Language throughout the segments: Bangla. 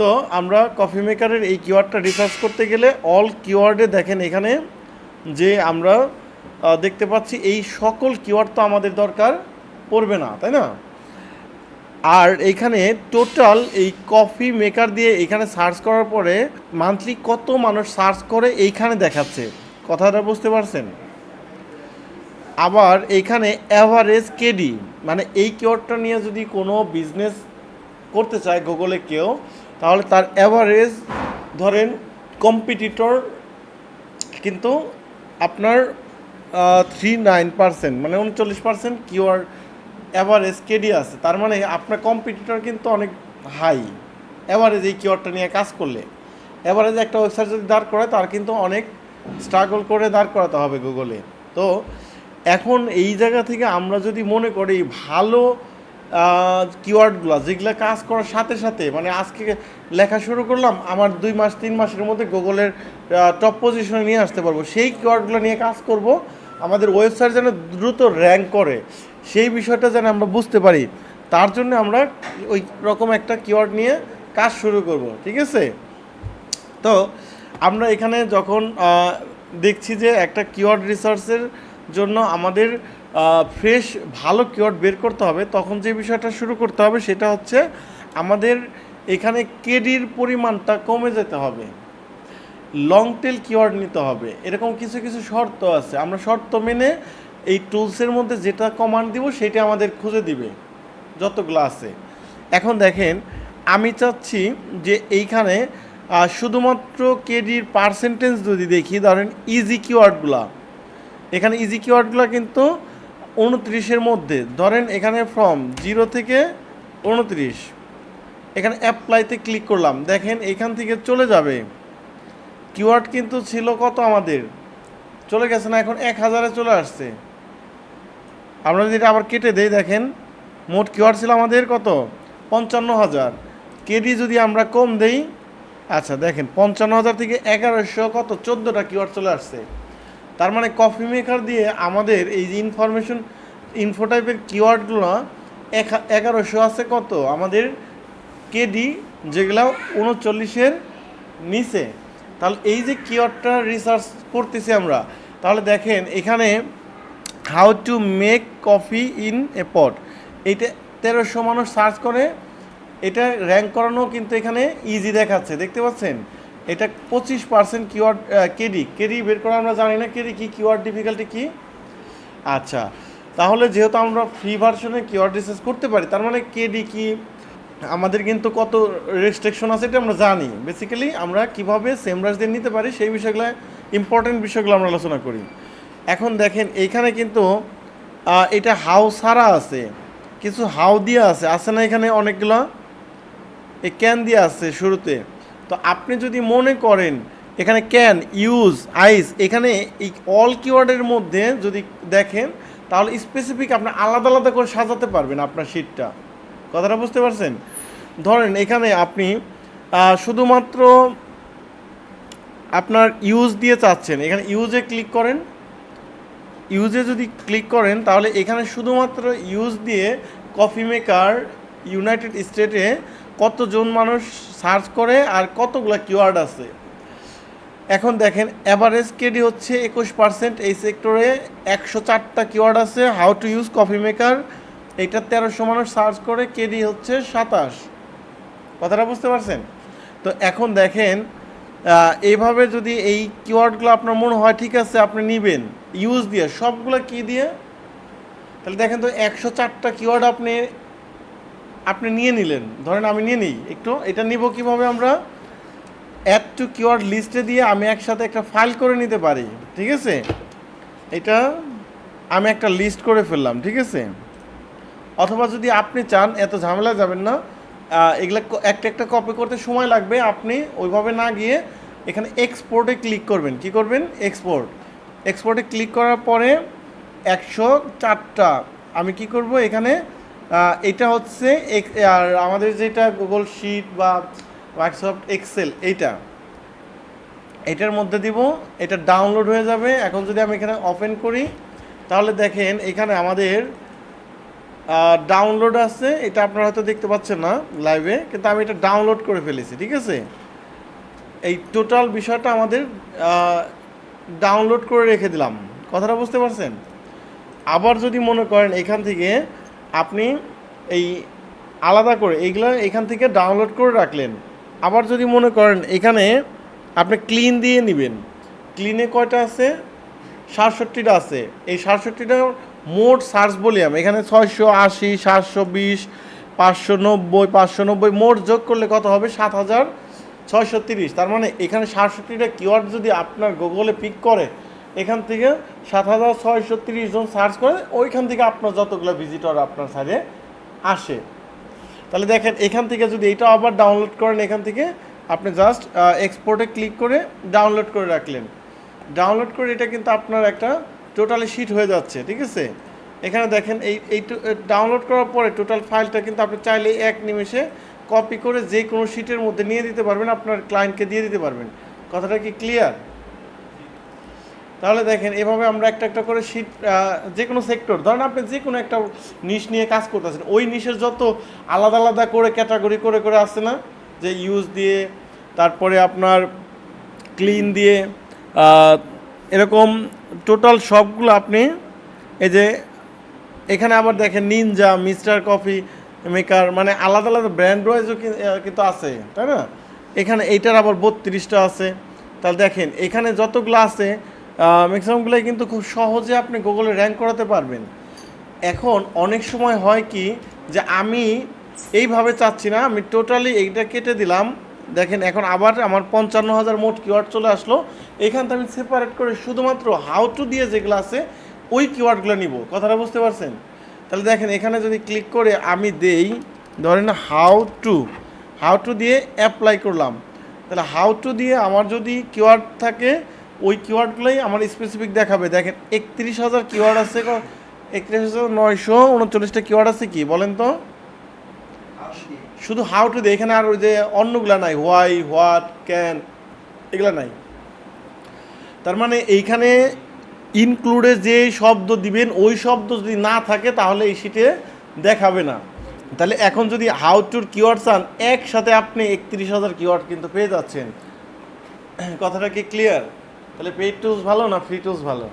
তো আমরা কফি মেকারের এই কিওয়ার্ডটা রিসার্চ করতে গেলে অল কিওয়ার্ডে দেখেন এখানে যে আমরা দেখতে পাচ্ছি এই সকল কিওয়ার্ড তো আমাদের দরকার পড়বে না, তাই না? আর এইখানে টোটাল এই কফি মেকার দিয়ে এখানে সার্চ করার পরে মান্থলি কত মানুষ সার্চ করে এইখানে দেখাচ্ছে, কথাটা বুঝতে পারছেন? আবার এইখানে অ্যাভারেজ কেডি মানে এই কিওয়ার্ডটা নিয়ে যদি কোনো বিজনেস করতে চায় গুগলে কেউ তাহলে তার অ্যাভারেজ ধরেন কম্পিটিটর কিন্তু আপনার থ্রি নাইন পার্সেন্ট মানে উনচল্লিশ পার্সেন্ট কিওয়ার্ড অ্যাভারেজ কেডি আছে। তার মানে আপনার কম্পিটিটর কিন্তু অনেক হাই অ্যাভারেজ এই কিওয়ার্ডটা নিয়ে কাজ করলে। অ্যাভারেজ একটা ওয়েবসাইট যদি দাঁড় করায়, তার কিন্তু অনেক স্ট্রাগল করে দাঁড় করাতে হবে গুগলে তো এখন এই জায়গা থেকে আমরা যদি মনে করি, ভালো কিওয়ার্ডগুলো যেগুলো কাজ করার সাথে সাথে মানে আজকে লেখা শুরু করলাম, আমার দুই মাস, তিন মাসের মধ্যে গুগলের টপ পজিশনে নিয়ে আসতে পারব। সেই কিওয়ার্ডগুলো নিয়ে কাজ করব, আমাদের ওয়েবসাইট যেন দ্রুত র্যাঙ্ক করে, সেই বিষয়টা যেন আমরা বুঝতে পারি। তার জন্য আমরা ওই রকম একটা কিওয়ার্ড নিয়ে কাজ শুরু করব, ঠিক আছে? তো, আমরা এখানে যখন দেখছি যে একটা কিওয়ার্ড রিসার্চের জন্য আমাদের ফ্রেশ ভালো কিওয়ার্ড বের করতে হবে। তখন যে বিষয়টা শুরু করতে হবে সেটা হচ্ছে আমাদের এখানে কেডির পরিমাণটা কমে যেতে হবে। লং টেল কিওয়ার্ড নিতে হবে। এরকম কিছু কিছু শর্ত আছে। আমরা শর্ত মেনে এই টুলসের মধ্যে যেটা কমান্ড দিব সেটা আমাদের খুঁজে দিবে, যতগুলো আছে। এখন দেখেন, আমি চাচ্ছি যে এইখানে শুধুমাত্র কেডির পার্সেন্টেজ যদি দেখি, ধরেন ইজি কিওয়ার্ডগুলা এখানে ইজি কিওয়ার্ডগুলো কিন্তু উনত্রিশের মধ্যে। ধরেন এখানে ফ্রম জিরো থেকে উনত্রিশ। এখানে অ্যাপ্লাইতে ক্লিক করলাম। দেখেন এখান থেকে চলে যাবে। কিওয়ার্ড কিন্তু ছিল কত আমাদের? চলে গেছে না, এখন এক হাজারে চলে আসছে। আমরা যদি আবার কেটে দেই, দেখেন, মোট কিওয়ার্ড ছিল আমাদের কত? পঞ্চান্ন হাজার। কেডি যদি আমরা কম দেই আচ্ছা দেখেন, পঞ্চান্ন হাজার থেকে এগারোশো কত? চোদ্দোটা কিওয়ার্ড চলে আসছে। তার মানে কফি মেকার দিয়ে আমাদের এই যে ইনফরমেশন ইনফো টাইপের কিওয়ার্ডগুলো এগারোশো আছে কত? আমাদের কেডি যেগুলো উনচল্লিশের নিচে। তাহলে এই যে কিওয়ার্ডটা রিসার্চ করতেছি আমরা, তাহলে দেখেন এখানে how to make coffee in a pot এইটা তেরোশো মানুষ সার্চ করে, এটা র্যাঙ্ক করানো কিন্তু এখানে ইজি দেখাচ্ছে, দেখতে পাচ্ছেন? এটা পঁচিশ পার্সেন্ট কিওয়ার্ড কেডি কেডি বের করা আমরা জানি না, কেডি কি কিওয়ার্ড ডিফিকাল্টি কি? আচ্ছা তাহলে যেহেতু আমরা ফ্রি ভার্সনে কিওয়ার্ড রিসার্চ করতে পারি, তার মানে কেডি কি? আমাদের কিন্তু কত রেস্ট্রিকশন আছে এটা আমরা জানি। বেসিক্যালি আমরা কীভাবে সেমরাজ দিয়ে নিতে পারি, সেই বিষয়গুলো ইম্পর্টেন্ট বিষয়গুলো আমরা আলোচনা করি। এখন দেখেন এইখানে কিন্তু এটা হাউ সারা আছে, কিছু হাউ দিয়ে আছে আছে না এখানে অনেকগুলো? এই ক্যান দিয়ে আছে শুরুতে। তো আপনি যদি মনে করেন, এখানে ক্যান ইউজ আইস এখানে এই অল কিওয়ার্ডের মধ্যে যদি দেখেন, তাহলে স্পেসিফিক আপনি আলাদা আলাদা করে সাজাতে পারবেন আপনার শিটটা কথাটা বুঝতে পারছেন? ধরেন এখানে আপনি শুধুমাত্র আপনার ইউজ দিয়ে চাচ্ছেন। এখানে ইউজে ক্লিক করেন। ইউজে যদি ক্লিক করেন, তাহলে এখানে শুধুমাত্র ইউজ দিয়ে কফি মেকার ইউনাইটেড স্টেটে কতজন মানুষ সার্চ করে আর কতগুলো কিওয়ার্ড আছে। এখন দেখেন অ্যাভারেজ কেডি হচ্ছে একুশ পার্সেন্ট এই সেক্টরে একশো চারটা কিওয়ার্ড আছে how to use coffee maker এটা তেরোশো মানুষ সার্চ করে কেডি হচ্ছে সাতাশ। কথাটা বুঝতে পারছেন? তো এখন দেখেন এইভাবে যদি এই কিওয়ার্ডগুলো আপনার মনে হয়, ঠিক আছে, আপনি নেবেন ইউজ দিয়ে, সবগুলো কী দিয়ে? তাহলে দেখেন তো একশো চারটা কিওয়ার্ড আপনি আপনি নিয়ে নিলেন। ধরেন আমি নিয়ে নিই। একটু, এটা নিব কীভাবে আমরা? অ্যাড টু কিওয়ার্ড লিস্টে দিয়ে আমি একসাথে একটা ফাইল করে নিতে পারি, ঠিক আছে? এটা আমি একটা লিস্ট করে ফেললাম, ঠিক আছে? অথবা যদি আপনি চান, এত ঝামেলা যাবেন না এগুলা একটা একটা কপি করতে সময় লাগবে, আপনি ওইভাবে না গিয়ে এখানে এক্সপোর্টে ক্লিক করবেন। কি করবেন? এক্সপোর্ট এক্সপোর্টে ক্লিক করার পরে একশো চারটা, আমি কি করব? এখানে এটা হচ্ছে আর আমাদের যেটা গুগল শিট বা মাইক্রোসফট এক্সেল এইটা। এটার মধ্যে দিব, এটা ডাউনলোড হয়ে যাবে। এখন যদি আমি এখানে ওপেন করি, তাহলে দেখেন এখানে আমাদের ডাউনলোড আছে। এটা আপনারা হয়তো দেখতে পাচ্ছেন না লাইভে কিন্তু আমি এটা ডাউনলোড করে ফেলেছি, ঠিক আছে? এই টোটাল বিষয়টা আমাদের ডাউনলোড করে রেখে দিলাম। কথাটা বুঝতে পারছেন? আবার যদি মনে করেন এখান থেকে আপনি এই আলাদা করে এইগুলো এখান থেকে ডাউনলোড করে রাখলেন। আবার যদি মনে করেন এখানে আপনি ক্লিন দিয়ে নেবেন। ক্লিনে কয়টা আছে? সাতষট্টিটা আছে। এই সাতষট্টিটা মোট সার্চ ভলিউম এখানে ছয়শো আশি, সাতশো বিশ, পাঁচশো নব্বই পাঁচশো নব্বই, মোট যোগ করলে কত হবে? সাত হাজার ছয়শো তিরিশ। তার মানে এখানে সাতষট্টিটা কিওয়ার্ড যদি আপনার গুগলে পিক করে এখান থেকে সাত হাজার ছয়শো তিরিশ জন সার্চ করে ওইখান থেকে আপনার যতগুলো ভিজিটর আপনার সাইডে আসে। তাহলে দেখেন, এখান থেকে যদি এটা আবার ডাউনলোড করেন, এখান থেকে আপনি জাস্ট এক্সপোর্টে ক্লিক করে ডাউনলোড করে রাখলেন। ডাউনলোড করে এটা কিন্তু আপনার একটা টোটালি শিট হয়ে যাচ্ছে, ঠিক আছে? এখানে দেখেন, এই এই ডাউনলোড করার পরে টোটাল ফাইলটা কিন্তু আপনি চাইলে এক নিমেষে কপি করে যে কোনো শিটের মধ্যে নিয়ে দিতে পারবেন, আপনার ক্লায়েন্টকে দিয়ে দিতে পারবেন। কথাটা কি ক্লিয়ার তাহলে দেখেন, এভাবে আমরা একটা একটা করে শিট যে কোনো সেক্টর ধরেন আপনি যে কোনো একটা নিশ নিয়ে কাজ করতেছেন, ওই নিশের যত আলাদা আলাদা করে ক্যাটাগরি করে করে আসছে না? যে ইউজ দিয়ে, তারপরে আপনার ক্লিন দিয়ে এরকম টোটাল সবগুলো আপনি এই যে এখানে আবার দেখেন নিনজা মিস্টার কফি মেকার মানে আলাদা আলাদা ব্র্যান্ড ওয়াইজও কিন্তু আছে, তাই না? এখানে এইটার আবার বত্রিশটা আছে। তাহলে দেখেন, এখানে যতগুলো আছে ম্যাক্সিমামগুলোই কিন্তু খুব সহজে আপনি গুগলে র্যাঙ্ক করাতে পারবেন। এখন অনেক সময় হয় কি যে আমি এইভাবে চাচ্ছি না, আমি টোটালি এইটা কেটে দিলাম। দেখেন এখন আবার আমার পঞ্চান্ন হাজার মোট কিওয়ার্ড চলে আসলো। এখান থেকে আমি সেপারেট করে শুধুমাত্র হাউ টু দিয়ে যেগুলো আছে ওই কিওয়ার্ডগুলো নিব। কথাটা বুঝতে পারছেন? তাহলে দেখেন এখানে যদি ক্লিক করে আমি দেই, ধরেন হাউ টু হাউ টু দিয়ে অ্যাপ্লাই করলাম। তাহলে হাউ টু দিয়ে আমার যদি কিওয়ার্ড থাকে ওই কিওয়ার্ডগুলোই আমার স্পেসিফিক দেখাবে। দেখেন, একত্রিশ হাজার কিওয়ার্ড আছে একত্রিশ হাজার নয়শো উনচল্লিশটা কিওয়ার্ড আছে কি, বলেন তো? শুধু হাউ টু এখানে আর ওই যে অন্যগুলা নাই। হোয়াই হোয়াট ক্যান এগুলা নাই। তার মানে এইখানে ইনক্লুডে যে শব্দ দিবেন, ওই শব্দ যদি না থাকে, তাহলে এই শিটে দেখাবে না। তাহলে এখন যদি হাউ টুর কিওয়ার্ড চান, একসাথে আপনি একত্রিশ হাজার কিওয়ার্ড কিন্তু পেয়ে যাচ্ছেন। কথাটা কি ক্লিয়ার তাহলে পেইড টুলস ভালো না ফ্রি টুলস ভালো?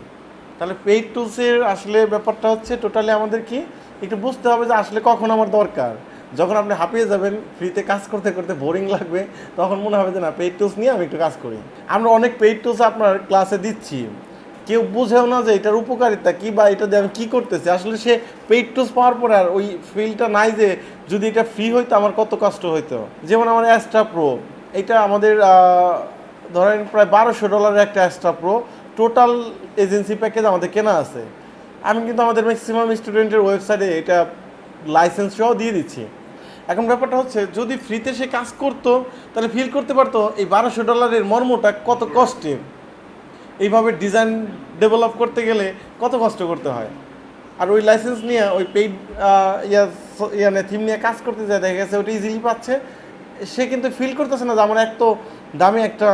তাহলে পেইড টুলসের আসলে ব্যাপারটা হচ্ছে টোটালি আমাদের কি? একটু বুঝতে হবে যে আসলে কখন আমার দরকার। যখন আপনি হাঁপিয়ে যাবেন ফ্রিতে কাজ করতে করতে বোরিং লাগবে, তখন মনে হবে যে না পেইড টুলস নিয়ে আমি একটু কাজ করি। আমরা অনেক পেইড টুলস আপনার ক্লাসে দিচ্ছি। কেউ বুঝেও না যে এটার উপকারিতা কি বা এটা দিয়ে আমি কী করতেছি। আসলে সে পেইড টুলস পাওয়ার পরে আর ওই ফিলটা নাই যে যদি এটা ফ্রি হইতো আমার কত কষ্ট হইতো। যেমন আমার অ্যাস্ট্রা প্রো এটা আমাদের ধরেন প্রায় বারোশো ডলারের একটা Astra pro total agency package আমাদের কেনা আছে। আমি কিন্তু আমাদের ম্যাক্সিমাম স্টুডেন্টের ওয়েবসাইটে এটা লাইসেন্স সহ দিয়ে দিচ্ছি। এখন ব্যাপারটা হচ্ছে, যদি ফ্রিতে সে কাজ করতো, তাহলে ফিল করতে পারতো, এই বারোশো ডলারের মর্মটা কত কষ্টের। এইভাবে ডিজাইন ডেভেলপ করতে গেলে কত কষ্ট করতে হয়। আর ওই লাইসেন্স নিয়ে, ওই পেইড ইয়া থিম নিয়ে কাজ করতে যায়, দেখা গেছে ওটা ইজিলি পাচ্ছে। সে কিন্তু ফিল করতেছে না যে আমার এত দামি একটা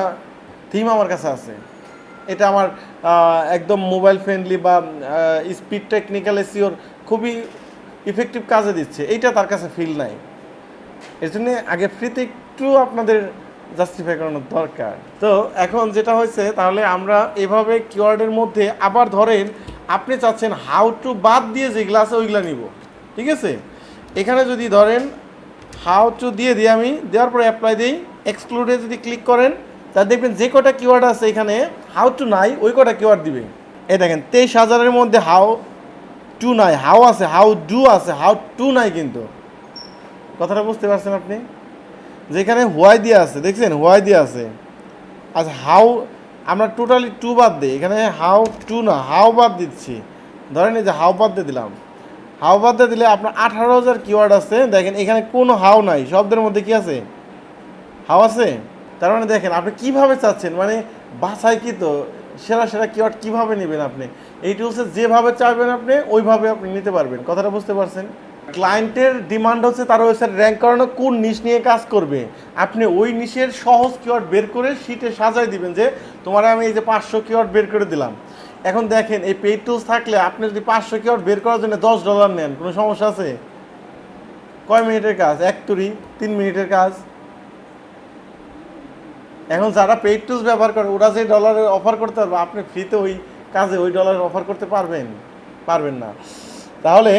থিম আমার কাছে আছে। এটা আমার একদম মোবাইল ফ্রেন্ডলি বা স্পিড টেকনিক্যাল এসিওর খুবই ইফেক্টিভ কাজে দিচ্ছে। এইটা তার কাছে ফিল নাই। এর জন্যে আগে ফ্রিতে একটু আপনাদের জাস্টিফাই করানোর দরকার। তো এখন যেটা হয়েছে, তাহলে আমরা এভাবে কিওয়ার্ডের মধ্যে আবার ধরেন, আপনি চাচ্ছেন হাউ টু বাদ দিয়ে যেগুলো আছে ওইগুলো নিব। ঠিক আছে? এখানে যদি ধরেন হাউ টু দিয়ে দিই আমি, দেওয়ার পরে অ্যাপ্লাই দিই এক্সক্লুডে যদি ক্লিক করেন তা দেখবেন যে কটা কিওয়ার্ড আছে এখানে হাউ টু নাই, ওই কটা কিওয়ার্ড দিবে। এই দেখেন, তেইশ হাজারের মধ্যে হাউ টু নাই হাউ আছে হাউ ডু আছে হাউ টু নাই কিন্তু। কথাটা বুঝতে পারছেন আপনি? যেখানে হোয়াই দিয়ে আছে, দেখছেন? হোয়াই দিয়ে আছে। আচ্ছা হাউ আমরা টোটালি টু বাদ দিই। এখানে হাউ টু না হাউ বাদ দিচ্ছি। ধরেন এই যে হাউ বাদ দিয়ে দিলাম। হাউ বাদ দিয়ে দিলে আপনার আঠারো হাজার কিওয়ার্ড আছে। দেখেন, এখানে কোনো হাউ নাই। শব্দের মধ্যে কি আছে? হাউ আছে? তার মানে দেখেন, আপনি কীভাবে চাচ্ছেন? মানে বাসায় কি তো? সেরা সেরা কিওয়ার্ড কীভাবে নেবেন আপনি? এই টুলসে যেভাবে চাইবেন আপনি, ওইভাবে আপনি নিতে পারবেন। কথাটা বুঝতে পারছেন? ক্লায়েন্টের ডিমান্ড হচ্ছে তার ওয়েবসাইট র্যাঙ্ক করানো, কোন নিশ নিয়ে কাজ করবে। আপনি ওই নিশের সহজ কিওয়ার্ড বের করে শিটে সাজাই দিবেন যে, তোমার আমি এই যে পাঁচশো কিওয়ার্ড বের করে দিলাম। এখন দেখেন, এই পেইড টুলস থাকলে আপনি যদি পাঁচশো কিওয়ার্ড বের করার জন্য দশ ডলার নেন, কোনো সমস্যা আছে? কয় মিনিটের কাজ? এক তুরি, তিন মিনিটের কাজ? এখন যারা পেইড টুলস ব্যবহার করে, ওরা যে ডলারের অফার করতে পারবে, আপনি ফ্রিতে ওই কাজে ওই ডলারের অফার করতে পারবেন পারবেন না। তাহলে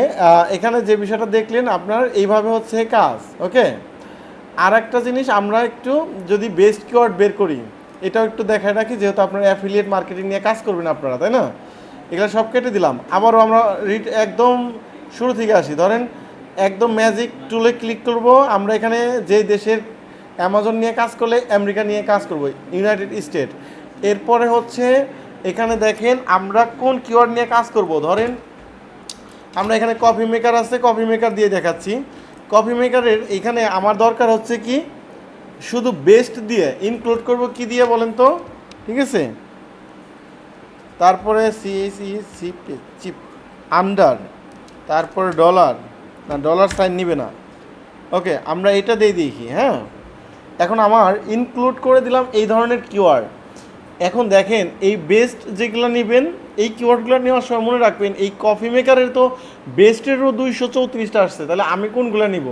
এখানে যে বিষয়টা দেখলেন, আপনার এইভাবে হচ্ছে কাজ, ওকে? আর একটা জিনিস, আমরা একটু যদি বেস্ট কিওয়ার্ড বের করি, এটাও একটু দেখায় রাখি, যেহেতু আপনার অ্যাফিলিয়েট মার্কেটিং নিয়ে কাজ করবেন আপনারা, তাই না? এগুলো সব কেটে দিলাম। আবারও আমরা একদম শুরু থেকে আসি। ধরেন, একদম ম্যাজিক টুলে ক্লিক করব, আমরা এখানে যে দেশের অ্যামাজন নিয়ে কাজ করলে আমেরিকা নিয়ে কাজ করব ইউনাইটেড স্টেট এরপরে হচ্ছে, এখানে দেখেন আমরা কোন কিওয়ার্ড নিয়ে কাজ করব? ধরেন, আমরা এখানে কফি মেকার আছে কফি মেকার দিয়ে দেখাচ্ছি। কফি মেকারের এখানে আমার দরকার হচ্ছে কি, শুধু বেস্ট দিয়ে ইনক্লুড করব কি দিয়ে বলেন তো? ঠিক আছে? তারপরে সিএসি সিপ চিপ আন্ডার তারপরে ডলার না ডলার সাইন নিবে না। ওকে আমরা এটা দিয়ে দেখি হ্যাঁ? এখন আমার ইনক্লুড করে দিলাম এই ধরনের কিওয়ার্ড এখন দেখেন, এই বেস্ট যেগুলো নেবেন, এই কিওয়ার্ডগুলো নেওয়ার সময় মনে রাখবেন, এই কফি মেকারের তো বেস্টেরও দুইশো চৌত্রিশটা আসছে। তাহলে আমি কোনগুলো নিব?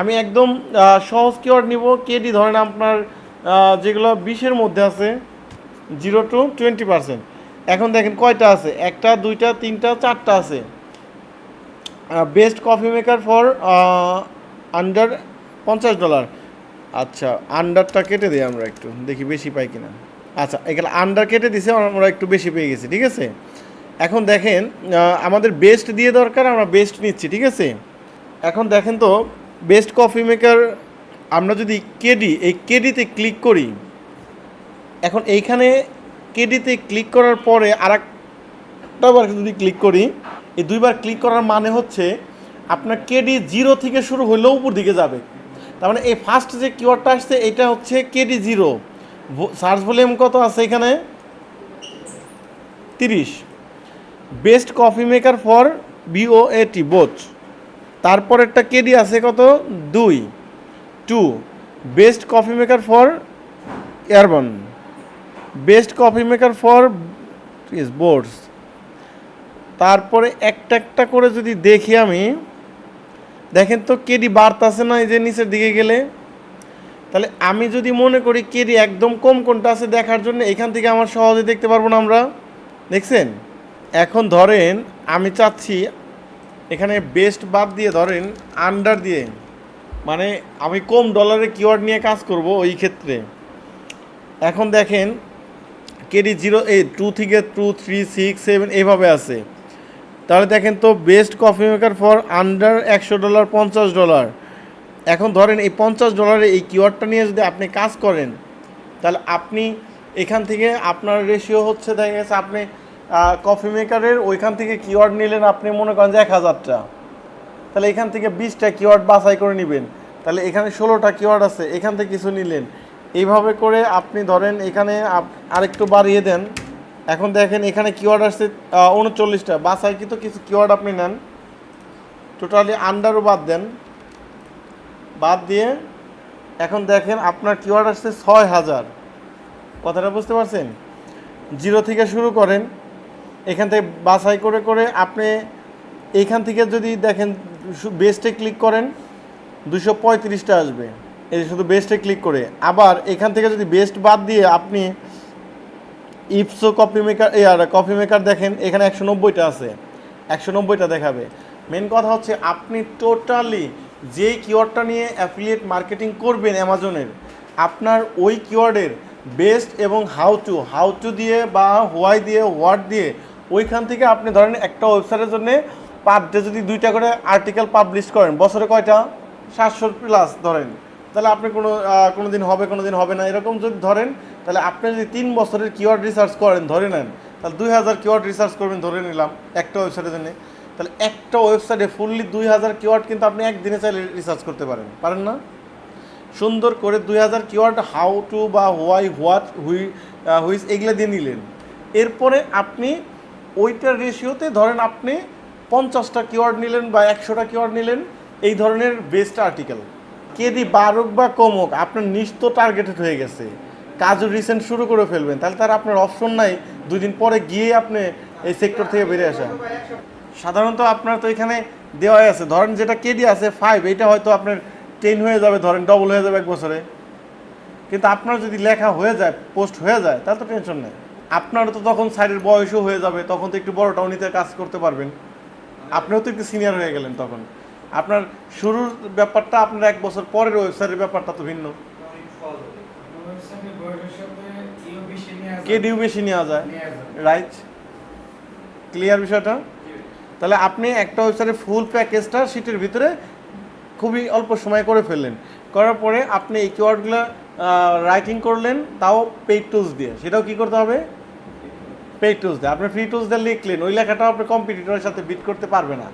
আমি একদম সহজ কিওয়ার্ড নিব। কেডি ধরেন আপনার যেগুলো বিশের মধ্যে আছে জিরো টু টোয়েন্টি পার্সেন্ট এখন দেখেন কয়টা আছে? একটা, দুইটা, তিনটা, চারটা আছে। Best coffee maker for under পঞ্চাশ ডলার আচ্ছা আন্ডারটা কেটে দিই আমরা একটু, দেখি বেশি পাই কিনা। আচ্ছা এখানে আন্ডার কেটে দিছে, আমরা একটু বেশি পেয়ে গেছি, ঠিক আছে? এখন দেখেন আমাদের বেস্ট দিয়ে দরকার, আমরা বেস্ট নিচ্ছি, ঠিক আছে? এখন দেখেন তো বেস্ট কফি মেকার আমরা যদি কেডি, এই কেডিতে ক্লিক করি, এখন এইখানে কেডিতে ক্লিক করার পরে আর একটাবার যদি ক্লিক করি, এই দুইবার ক্লিক করার মানে হচ্ছে, আপনার কেডি জিরো থেকে শুরু হলেও উপর দিকে যাবে। তার মানে এই ফার্স্ট যে কিওয়ার্ডটা আসছে এটা হচ্ছে কেডি জিরো সার্চ ভলিউম কত আছে এখানে? তিরিশ। Best coffee maker for B O A T তারপর একটা কেডি আছে কত? দুই। Two best coffee maker for Airbnb best coffee maker for boards তারপরে একটা একটা করে যদি দেখি আমি দেখেন তো কেডি বাড়তাছে না এই যে নিচের দিকে গেলে। তাহলে আমি যদি মনে করি কেডি একদম কম কোনটা আছে দেখার জন্য, এখান থেকে আমার সহজে দেখতে পারব না আমরা। দেখছেন? এখন ধরেন আমি চাচ্ছি এখানে বেস্ট বাদ দিয়ে ধরেন আন্ডার দিয়ে মানে আমি কম ডলারে কিওয়ার্ড নিয়ে কাজ করব ওই ক্ষেত্রে। এখন দেখেন কেডি জিরো এই টু থেকে টু থ্রি সিক্স সেভেন এইভাবে আছে। তাহলে দেখেন তো best coffee maker for under একশো ডলার পঞ্চাশ ডলার এখন ধরেন এই পঞ্চাশ ডলারে এই কিওয়ার্ডটা নিয়ে যদি আপনি কাজ করেন, তাহলে আপনি এখান থেকে আপনার রেশিও হচ্ছে দেখা গেছে আপনি কফি মেকারের ওইখান থেকে কিওয়ার্ড নিলেন আপনি মনে করেন যে এক হাজারটা। তাহলে এখান থেকে বিশটা কিওয়ার্ড বাছাই করে নেবেন। তাহলে এখানে ষোলোটা কিওয়ার্ড আছে, এখান থেকে কিছু নিলেন। এইভাবে করে আপনি ধরেন এখানে আরেকটু বাড়িয়ে দেন। এখন দেখেন এখানে কিওয়ার্ড আসছে উনচল্লিশটা। বাছাই কিন্তু কিছু কিওয়ার্ড আপনি নেন। টোটালি আন্ডারও বাদ দেন। বাদ দিয়ে এখন দেখেন আপনার কিওয়ার্ড আসছে ছয় হাজার। কথাটা বুঝতে পারছেন? জিরো থেকে শুরু করেন। এখান থেকে বাছাই করে করে আপনি এইখান থেকে যদি দেখেন বেস্টে ক্লিক করেন, দুশো পঁয়ত্রিশটা আসবে। এই শুধু বেস্টে ক্লিক করে। আবার এখান থেকে যদি বেস্ট বাদ দিয়ে আপনি ইপসো কপি মেকার আর কফি মেকার দেখেন, এখানে একশো নব্বইটা আছে। একশো নব্বইটা দেখাবে। মেন কথা হচ্ছে, আপনি টোটালি যেই কিওয়ার্ডটা নিয়ে অ্যাফিলিয়েট মার্কেটিং করবেন অ্যামাজনের আপনার ওই কিওয়ার্ডের বেস্ট এবং হাউ টু হাউ টু দিয়ে বা হোয়াই দিয়ে হোয়াট দিয়ে, ওইখান থেকে আপনি ধরেন একটা ওয়েবসাইটের জন্য পার ডে যদি দুইটা করে আর্টিকেল পাবলিশ করেন, বছরে কয়টা? সাতশো প্লাস ধরেন। তাহলে আপনি কোনো কোনো দিন হবে কোনো দিন হবে না। এরকম যদি ধরেন তাহলে আপনি যদি তিন বছরের কিওয়ার্ড রিসার্চ করেন, ধরে নেন, তাহলে দুই হাজার কিওয়ার্ড রিসার্চ করবেন, ধরে নিলাম, একটা ওয়েবসাইটের জন্য। তাহলে একটা ওয়েবসাইটে ফুললি দুই হাজার কিওয়ার্ড কিন্তু আপনি একদিনে চাইলে রিসার্চ করতে পারেন। পারেন না? সুন্দর করে দুই হাজার কিওয়ার্ড হাউ টু বা হোয়াই হোয়াট হুই হুইস এগুলো দিয়ে নিলেন। এরপরে আপনি ওইটার রেশিওতে ধরেন আপনি পঞ্চাশটা কিওয়ার্ড নিলেন বা একশোটা কিওয়ার্ড নিলেন, এই ধরনের বেস্ট আর্টিকেল কেদি বারুক বা কমুক, আপনার নিশ তো টার্গেটেড হয়ে গেছে। কাজও রিসেন্ট শুরু করে ফেলবেন। তাহলে তার আপনার অপশন নাই, দুই দিন পরে গিয়ে আপনি এই সেক্টর থেকে বেরিয়ে আসা। সাধারণত আপনার তো এখানে দেওয়াই আছে। ধরেন যেটা কেডি আছে ফাইভ এটা হয়তো আপনার টেন হয়ে যাবে, ধরেন ডবল হয়ে যাবে এক বছরে। কিন্তু আপনার যদি লেখা হয়ে যায় পোস্ট হয়ে যায়, তাহলে তো টেনশন নেই। আপনারও তো তখন সাইডের বয়সও হয়ে যাবে, তখন তো একটু বড়টাও নিতে কাজ করতে পারবেন। আপনিও তো একটু সিনিয়র হয়ে গেলেন তখন। আপনার শুরুর ব্যাপারটা আপনার এক বছর পরের ওয়েবসাইটের ব্যাপারটা তো ভিন্ন ওয়েবসাইটে বয়সের সাথে ইও বেশি নেওয়া যায়। কে ডিউ বেশি নেওয়া যায়? রাইট? ক্লিয়ার বিষয়টা? তাহলে আপনি একটা ওয়েবসাইটের ফুল প্যাকেজটা সিটের ভিতরে খুবই অল্প সময় করে ফেললেন। করার পরে আপনি এই কিওয়ার্ডগুলো রাইটিং করলেন, তাও পেইড টুলস দিয়ে। সেটাও কি করতে হবে? পেইড টুলস দিয়ে। আপনি ফ্রি টুলস দিয়ে লিখলেন। ওই লেখাটাও আপনি কম্পিটিটরের সাথে বিট করতে পারবে না।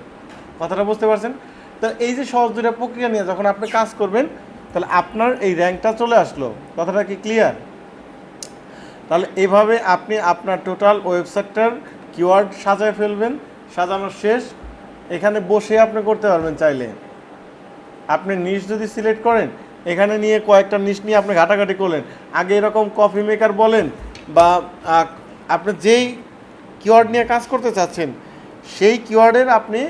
কথাটা বুঝতে পারছেন? তো এই যে সহজ দুটা প্রক্রিয়া নিয়ে যখন আপনি কাজ করবেন, তাহলে আপনার এই র্যাঙ্কটা চলে আসলো। কথাটা কি ক্লিয়ার তাহলে এভাবে আপনি আপনার টোটাল ওয়েবসাইটটার কিওয়ার্ড সাজায় ফেলবেন, সাজানো শেষ। এখানে বসে আপনি করতে পারবেন চাইলে। আপনি নিশ যদি সিলেক্ট করেন, এখানে নিয়ে কয়েকটা নিশ নিয়ে আপনি ঘাটাঘাটি করলেন। আগে এরকম কফি মেকার বলেন বা আপনি যেই কিওয়ার্ড নিয়ে কাজ করতে চাচ্ছেন, সেই কিওয়ার্ডের আপনি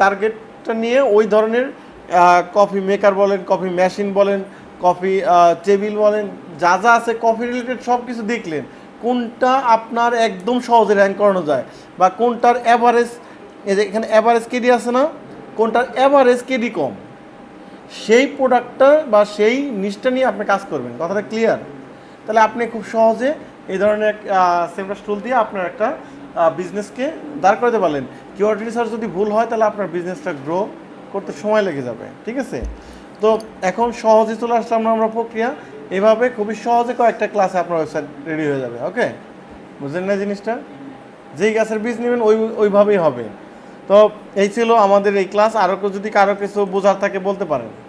টার্গেটটা নিয়ে ওই ধরনের কফি মেকার বলেন কফি মেশিন বলেন কফি টেবিল বলেন, যা যা আছে কফি রিলেটেড সব কিছু দেখলেন, কোনটা আপনার একদম সহজে র্যাঙ্ক করানো যায়? বা কোনটার অ্যাভারেজ এই যে এখানে অ্যাভারেজ কেডি আছে না? কোনটার অ্যাভারেজ কেডি কম? সেই প্রোডাক্টটা বা সেই নিচটা নিয়ে আপনি কাজ করবেন। কথাটা ক্লিয়ার তাহলে আপনি খুব সহজে এই ধরনের সেমটা টুল দিয়ে আপনার একটা বিজনেসকে দাঁড় করাতে পারলেন। কিওয়ার্ড রিসার্চ যদি ভুল হয়, তাহলে আপনার বিজনেসটা গ্রো করতে সময় লেগে যাবে। ঠিক আছে? তো এখন সহজে চলে আসলাম আমরা প্রক্রিয়া। এভাবে খুবই সহজে কয়েকটা ক্লাসে আপনার ওয়েবসাইট রেডি হয়ে যাবে ওকে বুঝলেন না জিনিসটা? যেই গাছের বীজ নেবেন ওই, ওইভাবেই হবে। তো এই ছিল আমাদের এই ক্লাস আরও যদি কারও কিছু বোঝার থাকে বলতে পারেন।